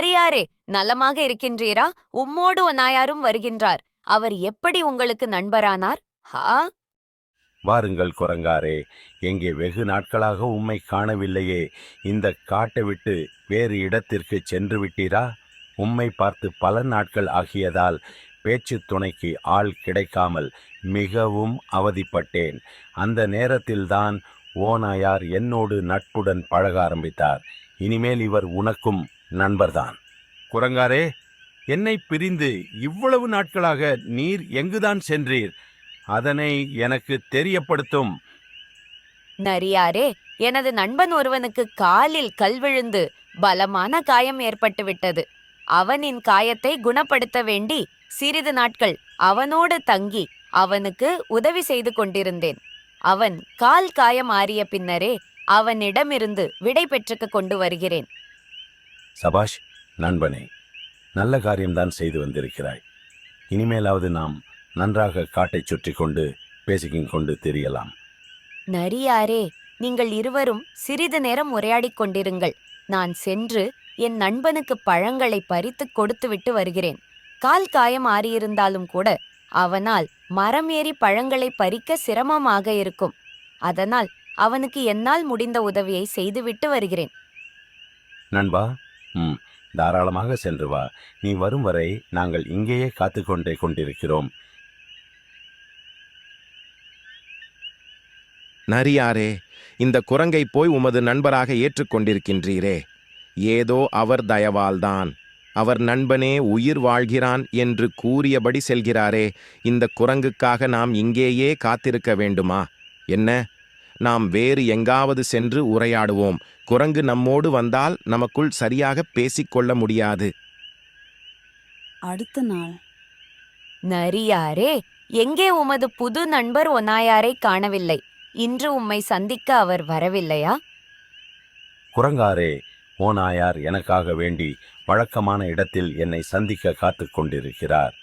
அரியாரே நலமாக இருக்கின்றீரா? உம்மோடு நாயாரும் வருகின்றார். அவர் எப்படி உங்களுக்கு நண்பரானார்? ஹா? வாருங்கள் குரங்காரே எங்கே வெகு நாட்களாக உம்மை காணவில்லையே. இந்த காட்டை விட்டு வேறு இடத்திற்கு சென்று விட்டீரா? உம்மை பார்த்து பல நாட்கள் ஆகியதால் பேச்சு துணைக்கு ஆள் கிடைக்காமல் மிகவும் அவதிப்பட்டேன். அந்த நேரத்தில்தான் ஓநாயார் என்னோடு நட்புடன் பழக ஆரம்பித்தார். இனிமேல் இவர் உனக்கும் நண்பர்தான். குரங்காரே என்னை பிரிந்து இவ்வளவு நாட்களாக நீர் எங்குதான் சென்றீர்? அதனை எனக்கு தெரியப்படுத்தும். நரியாரே எனது நண்பன் ஒருவனுக்கு காலில் கல் விழுந்து பலமான காயம் ஏற்பட்டு விட்டது அவனின் காயத்தை குணப்படுத்த வேண்டி சிறிது நாட்கள் அவனோடு தங்கி அவனுக்கு உதவி செய்து கொண்டிருந்தேன். அவன் கால் காயம் ஆறிய பின்னரே அவனிடமிருந்து விடை பெற்றுக்க கொண்டு வருகிறேன். சபாஷ் நண்பனே நல்ல காரியம்தான் செய்து வந்திருக்கிறாய். இனிமேலாவது நாம் நன்றாக காட்டைச் சுற்றி கொண்டு பேசிக்கிங் கொண்டு தெரியலாம். நரியாரே நீங்கள் இருவரும் சிறிது நேரம் உரையாடிக் கொண்டிருங்கள். நான் சென்று என் நண்பனுக்கு பழங்களை பறித்துக் கொடுத்துவிட்டு வருகிறேன். கால் காயம் ஆறியிருந்தாலும் கூட அவனால் மரம் ஏறி பழங்களை பறிக்க சிரமமாக இருக்கும். அதனால் அவனுக்கு என்னால் முடிந்த உதவியை செய்துவிட்டு வருகிறேன். நண்பா ம் தாராளமாக சென்று வா. நீ வரும் வரை நாங்கள் இங்கேயே காத்து கொண்டே கொண்டிருக்கிறோம். நரியாரே இந்த குரங்கை போய் உமது நண்பராக ஏற்றுக்கொண்டிருக்கின்றீரே ஏதோ அவர் தயவால்தான். அவர் நண்பனே உயிர் வாழ்கிறான் என்று கூறியபடி செல்கிறாரே. இந்த குரங்குக்காக நாம் இங்கேயே காத்திருக்க வேண்டுமா? என்ன? நாம் வேறு எங்காவது சென்று உரையாடுவோம். குரங்கு நம்மோடு வந்தால் நமக்குள் சரியாக பேசிக்கொள்ள முடியாது. அடுத்த நாள். நரியாரே எங்கே உமது புது நண்பர் ஒனாயாரை காணவில்லை? இன்று உம்மை சந்திக்க அவர் வரவில்லையா? குரங்காரே ஓநாயார் எனக்காக வேண்டி வழக்கமான இடத்தில் என்னை சந்திக்க காத்து கொண்டிருக்கிறார்.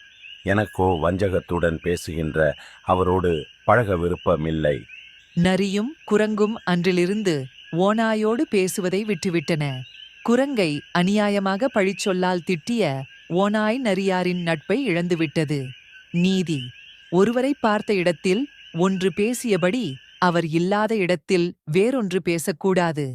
எனக்கோ வஞ்சகத்துடன் பேசுகின்ற அவரோடு பழக விருப்பமில்லை. நரியும் குரங்கும் அன்றிலிருந்து ஓநாயோடு பேசுவதை விட்டுவிட்டன. குரங்கை அநியாயமாக பழிச்சொல்லால் திட்டிய ஓநாய் நரியாரின் நட்பை இழந்துவிட்டது. நீதி. ஒருவரை பார்த்த இடத்தில் ஒன்று பேசியபடி அவர் இல்லாத இடத்தில் வேறொன்று பேசக்கூடாது.